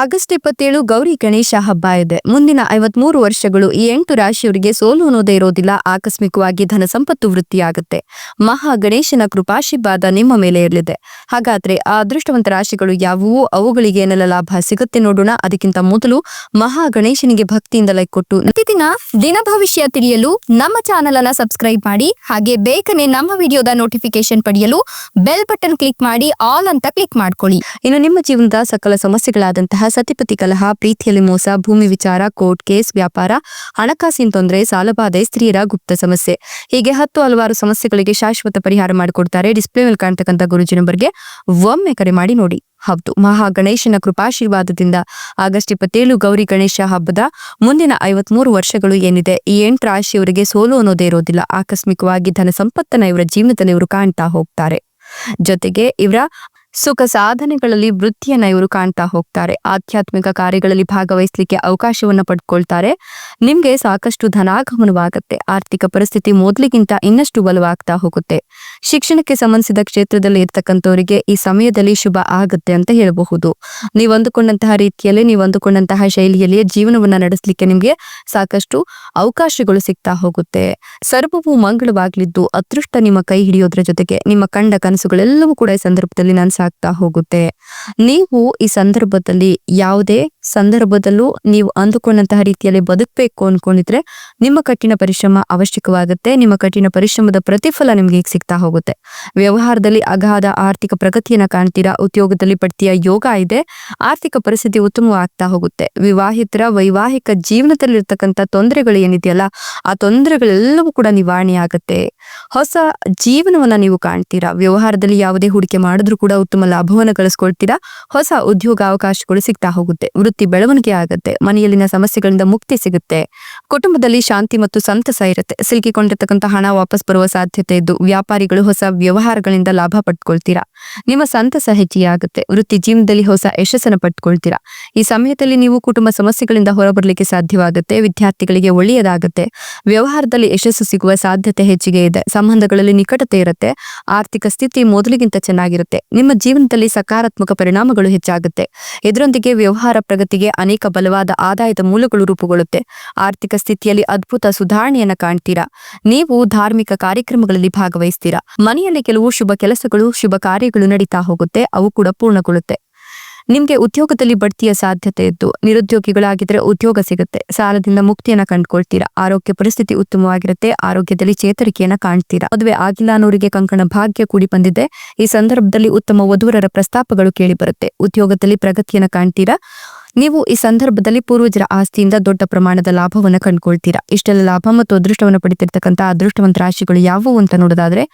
August ಇಪ್ಪತ್ತೇಳು ಗೌರಿ ಗಣೇಶ ಹಬ್ಬ ಇದೆ. ಮುಂದಿನ ಐವತ್ಮೂರು ವರ್ಷಗಳು ಈ ಎಂಟು ರಾಶಿಯವರಿಗೆ ಸೋಲು ಅನ್ನೋದೇ ಇರೋದಿಲ್ಲ. ಆಕಸ್ಮಿಕವಾಗಿ ಧನ ಸಂಪತ್ತು ವೃತ್ತಿಯಾಗುತ್ತೆ ಮಹಾ ಗಣೇಶನ ಕೃಪಾಶೀರ್ವಾದ ನಿಮ್ಮ ಮೇಲೆ ಇರಲಿದೆ. ಹಾಗಾದ್ರೆ ಆ ಅದೃಷ್ಟವಂತ ರಾಶಿಗಳು ಯಾವುವು? ಅವುಗಳಿಗೆ ಏನೆಲ್ಲ ಲಾಭ ಸಿಗುತ್ತೆ ನೋಡೋಣ. ಅದಕ್ಕಿಂತ ಮೊದಲು ಮಹಾ ಗಣೇಶನಿಗೆ ಭಕ್ತಿಯಿಂದ ಲೈಕ್ ಕೊಟ್ಟು ಪ್ರತಿದಿನ ದಿನ ಭವಿಷ್ಯ ತಿಳಿಯಲು ನಮ್ಮ ಚಾನೆಲ್ ಅನ್ನ ಸಬ್ಸ್ಕ್ರೈಬ್ ಮಾಡಿ, ಹಾಗೆ ಬೇಗನೆ ನಮ್ಮ ವಿಡಿಯೋದ ನೋಟಿಫಿಕೇಶನ್ ಪಡೆಯಲು ಬೆಲ್ ಬಟನ್ ಕ್ಲಿಕ್ ಮಾಡಿ ಆಲ್ ಅಂತ ಕ್ಲಿಕ್ ಮಾಡ್ಕೊಳ್ಳಿ. ಇನ್ನು ನಿಮ್ಮ ಜೀವನದ ಸಕಲ ಸಮಸ್ಯೆಗಳಾದಂತಹ ಸತಿಪತಿ ಕಲಹ ಪ್ರೀತಿಯಲ್ಲಿ ಮೋಸ, ಭೂಮಿ ವಿಚಾರ, ಕೋರ್ಟ್ ಕೇಸ್, ವ್ಯಾಪಾರ, ಹಣಕಾಸಿನ ತೊಂದರೆ, ಸಾಲಬಾಧೆ ಸ್ತ್ರೀಯರ ಗುಪ್ತ ಸಮಸ್ಯೆ. ಹೀಗೆ ಹತ್ತು ಹಲವಾರು ಸಮಸ್ಯೆಗಳಿಗೆ ಶಾಶ್ವತ ಪರಿಹಾರ ಮಾಡಿಕೊಡ್ತಾರೆ ಡಿಸ್ಪ್ಲೇ ಮೇಲೆ ಕಾಣ್ತಕ್ಕಂಥ ಗುರುಜಿ ನಂಬರ್ಗೆ. ಒಮ್ಮೆ ಕರೆ ಮಾಡಿ ನೋಡಿ. ಹೌದು ಮಹಾ ಗಣೇಶನ ಕೃಪಾಶೀರ್ವಾದದಿಂದ ಆಗಸ್ಟ್ ಇಪ್ಪತ್ತೇಳು ಗೌರಿ ಗಣೇಶ ಹಬ್ಬದ ಮುಂದಿನ ಐವತ್ಮೂರು ವರ್ಷಗಳು ಏನಿದೆ? ಈ ಎಂಟು ರಾಶಿಯವರಿಗೆ ಸೋಲು ಅನ್ನೋದೇ ಇರೋದಿಲ್ಲ. ಆಕಸ್ಮಿಕವಾಗಿ ಧನ ಸಂಪತ್ತನ ಇವರ ಜೀವನದಲ್ಲಿ ಇವರು ಕಾಣ್ತಾ ಹೋಗ್ತಾರೆ. ಜೊತೆಗೆ ಇವರ ಸುಖ ಸಾಧನೆಗಳಲ್ಲಿ ವೃತ್ತಿಯನ್ನ ಇವರು ಕಾಣ್ತಾ ಹೋಗ್ತಾರೆ. ಆಧ್ಯಾತ್ಮಿಕ ಕಾರ್ಯಗಳಲ್ಲಿ ಭಾಗವಹಿಸಲಿಕ್ಕೆ ಅವಕಾಶವನ್ನ ಪಡ್ಕೊಳ್ತಾರೆ. ನಿಮ್ಗೆ ಸಾಕಷ್ಟು ಧನಾಗಮನವಾಗುತ್ತೆ. ಆರ್ಥಿಕ ಪರಿಸ್ಥಿತಿ ಮೊದಲಿಗಿಂತ ಇನ್ನಷ್ಟು ಬಲವಾಗ್ತಾ ಹೋಗುತ್ತೆ. ಶಿಕ್ಷಣಕ್ಕೆ ಸಂಬಂಧಿಸಿದ ಕ್ಷೇತ್ರದಲ್ಲಿ ಇರ್ತಕ್ಕಂಥವರಿಗೆ ಈ ಸಮಯದಲ್ಲಿ ಶುಭ ಆಗುತ್ತೆ ಅಂತ ಹೇಳಬಹುದು. ನೀವು ಅಂದುಕೊಂಡಂತಹ ರೀತಿಯಲ್ಲಿ, ನೀವು ಅಂದುಕೊಂಡಂತಹ ಶೈಲಿಯಲ್ಲಿ ಜೀವನವನ್ನ ನಡೆಸಲಿಕ್ಕೆ ನಿಮ್ಗೆ ಸಾಕಷ್ಟು ಅವಕಾಶಗಳು ಸಿಗ್ತಾ ಹೋಗುತ್ತೆ. ಸರ್ವವು ಮಂಗಳವಾಗ್ಲಿದ್ದು, ಅದೃಷ್ಟ ನಿಮ್ಮ ಕೈ ಹಿಡಿಯೋದ್ರ ಜೊತೆಗೆ ನಿಮ್ಮ ಕಂಡ ಕನಸುಗಳೆಲ್ಲವೂ ಕೂಡ ಈ ಸಂದರ್ಭದಲ್ಲಿ ನನ್ಸಾಗ್ತಾ ಹೋಗುತ್ತೆ. ನೀವು ಈ ಸಂದರ್ಭದಲ್ಲಿ ಯಾವುದೇ ಸಂದರ್ಭದಲ್ಲೂ ನೀವು ಅಂದುಕೊಂಡಂತಹ ರೀತಿಯಲ್ಲಿ ಬದುಕಬೇಕು ಅನ್ಕೊಂಡಿದ್ರೆ ನಿಮ್ಮ ಕಠಿಣ ಪರಿಶ್ರಮ ಅವಶ್ಯಕವಾಗುತ್ತೆ. ನಿಮ್ಮ ಕಠಿಣ ಪರಿಶ್ರಮದ ಪ್ರತಿಫಲ ನಿಮಗೆ ಸಿಗ್ತಾ ಹೋಗುತ್ತೆ. ವ್ಯವಹಾರದಲ್ಲಿ ಅಗಾಧ ಆರ್ಥಿಕ ಪ್ರಗತಿಯನ್ನ ಕಾಣ್ತೀರಾ? ಉದ್ಯೋಗದಲ್ಲಿ ಬಡ್ತಿಯ ಯೋಗ ಇದೆ. ಆರ್ಥಿಕ ಪರಿಸ್ಥಿತಿ ಉತ್ತಮವಾಗ್ತಾ ಹೋಗುತ್ತೆ. ವಿವಾಹಿತರ ವೈವಾಹಿಕ ಜೀವನದಲ್ಲಿರ್ತಕ್ಕಂಥ ತೊಂದರೆಗಳು ಏನಿದೆಯಲ್ಲ, ಆ ತೊಂದರೆಗಳೆಲ್ಲವೂ ಕೂಡ ನಿವಾರಣೆ ಆಗುತ್ತೆ. ಹೊಸ ಜೀವನವನ್ನ ನೀವು ಕಾಣ್ತೀರಾ? ವ್ಯವಹಾರದಲ್ಲಿ ಯಾವುದೇ ಹೂಡಿಕೆ ಮಾಡಿದ್ರೂ ಕೂಡ ಉತ್ತಮ ಲಾಭವನ್ನ ಗಳಿಸ್ಕೊಳ್ತೀರಾ? ಹೊಸ ಉದ್ಯೋಗ ಅವಕಾಶಗಳು ಸಿಗ್ತಾ ಹೋಗುತ್ತೆ. ವೃತ್ತಿ ಬೆಳವಣಿಗೆ ಆಗುತ್ತೆ, ಮನೆಯಲ್ಲಿನ ಸಮಸ್ಯೆಗಳಿಂದ ಮುಕ್ತಿ ಸಿಗುತ್ತೆ. ಕುಟುಂಬದಲ್ಲಿ ಶಾಂತಿ ಮತ್ತು ಸಂತಸ ಇರುತ್ತೆ. ಸಿಲುಕಿಕೊಂಡಿರ್ತಕ್ಕಂಥ ಹಣ ವಾಪಸ್ ಬರುವ ಸಾಧ್ಯತೆ ಇದ್ದು, ವ್ಯಾಪಾರಿಗಳು ಹೊಸ ವ್ಯವಹಾರಗಳಿಂದ ಲಾಭ ಪಡ್ಕೊಳ್ತೀರಾ? ನಿಮ್ಮ ಸಂತಸ ಹೆಚ್ಚಿಗೆ ವೃತ್ತಿ ಜೀವನದಲ್ಲಿ ಹೊಸ ಯಶಸ್ಸನ್ನು ಪಡ್ಕೊಳ್ತೀರಾ? ಈ ಸಮಯದಲ್ಲಿ ನೀವು ಕುಟುಂಬ ಸಮಸ್ಯೆಗಳಿಂದ ಹೊರಬರಲಿಕ್ಕೆ ಸಾಧ್ಯವಾಗುತ್ತೆ. ವಿದ್ಯಾರ್ಥಿಗಳಿಗೆ ಒಳ್ಳೆಯದಾಗುತ್ತೆ. ವ್ಯವಹಾರದಲ್ಲಿ ಯಶಸ್ಸು ಸಿಗುವ ಸಾಧ್ಯತೆ ಹೆಚ್ಚಿಗೆ ಇದೆ. ಸಂಬಂಧಗಳಲ್ಲಿ ನಿಕಟತೆ ಇರುತ್ತೆ. ಆರ್ಥಿಕ ಸ್ಥಿತಿ ಮೊದಲಿಗಿಂತ ಚೆನ್ನಾಗಿರುತ್ತೆ. ನಿಮ್ಮ ಜೀವನದಲ್ಲಿ ಸಕಾರಾತ್ಮಕ ಪರಿಣಾಮಗಳು ಹೆಚ್ಚಾಗುತ್ತೆ. ಇದರೊಂದಿಗೆ ವ್ಯವಹಾರ ಪ್ರಗತಿಗೆ ಅನೇಕ ಬಲವಾದ ಆದಾಯದ ಮೂಲಗಳು ರೂಪುಗೊಳ್ಳುತ್ತೆ. ಆರ್ಥಿಕ ಸ್ಥಿತಿಯಲ್ಲಿ ಅದ್ಭುತ ಸುಧಾರಣೆಯನ್ನ ಕಾಣ್ತೀರಾ? ನೀವು ಧಾರ್ಮಿಕ ಕಾರ್ಯಕ್ರಮಗಳಲ್ಲಿ ಭಾಗವಹಿಸ್ತೀರಾ? ಮನೆಯಲ್ಲಿ ಕೆಲವು ಶುಭ ಕೆಲಸಗಳು, ಶುಭ ಕಾರ್ಯಗಳು ನಡೀತಾ ಹೋಗುತ್ತೆ, ಅವು ಕೂಡ ಪೂರ್ಣಗೊಳ್ಳುತ್ತೆ. ನಿಮಗೆ ಉದ್ಯೋಗದಲ್ಲಿ ಬಡ್ತಿಯ ಸಾಧ್ಯತೆ ಇದ್ದು, ನಿರುದ್ಯೋಗಿಗಳಾಗಿದ್ರೆ ಉದ್ಯೋಗ ಸಿಗುತ್ತೆ. ಸಾಲದಿಂದ ಮುಕ್ತಿಯನ್ನ ಕಂಡುಕೊಳ್ತೀರಾ? ಆರೋಗ್ಯ ಪರಿಸ್ಥಿತಿ ಉತ್ತಮವಾಗಿರುತ್ತೆ, ಆರೋಗ್ಯದಲ್ಲಿ ಚೇತರಿಕೆಯನ್ನ ಕಾಣ್ತೀರಾ? ಮದುವೆ ಆಗಿಲ್ಲ ಅನ್ನೋರಿಗೆ ಕಂಕಣ ಭಾಗ್ಯ ಕೂಡಿ ಬಂದಿದೆ. ಈ ಸಂದರ್ಭದಲ್ಲಿ ಉತ್ತಮ ವಧೂರರ ಪ್ರಸ್ತಾಪಗಳು ಕೇಳಿ ಬರುತ್ತೆ. ಉದ್ಯೋಗದಲ್ಲಿ ಪ್ರಗತಿಯನ್ನ ಕಾಣ್ತೀರಾ? ನೀವು ಈ ಸಂದರ್ಭದಲ್ಲಿ ಪೂರ್ವಜರ ಆಸ್ತಿಯಿಂದ ದೊಡ್ಡ ಪ್ರಮಾಣದ ಲಾಭವನ್ನು ಕಂಡುಕೊಳ್ತೀರಾ? ಇಷ್ಟೆಲ್ಲ ಲಾಭ ಮತ್ತು ಅದೃಷ್ಟವನ್ನು ಪಡಿತಿರ್ತಕ್ಕಂಥ ಅದೃಷ್ಟವಂತ ರಾಶಿಗಳು ಯಾವುವು ಅಂತ ನೋಡೋದಾದ್ರೆ,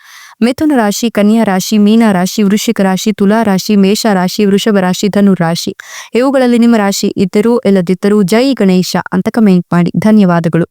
ಮಿಥುನ ರಾಶಿ, ಕನ್ಯಾ ರಾಶಿ, ಮೀನ ರಾಶಿ, ವೃಶ್ಚಿಕ ರಾಶಿ, ತುಲಾ ರಾಶಿ, ಮೇಷ ರಾಶಿ, ವೃಷಭ ರಾಶಿ, ಧನು ರಾಶಿ. ಇವುಗಳಲ್ಲಿ ನಿಮ್ಮ ರಾಶಿ ಇದ್ದರೂ ಇಲ್ಲದಿದ್ದರೂ ಜೈ ಗಣೇಶ ಅಂತ ಕಮೆಂಟ್ ಮಾಡಿ. ಧನ್ಯವಾದಗಳು.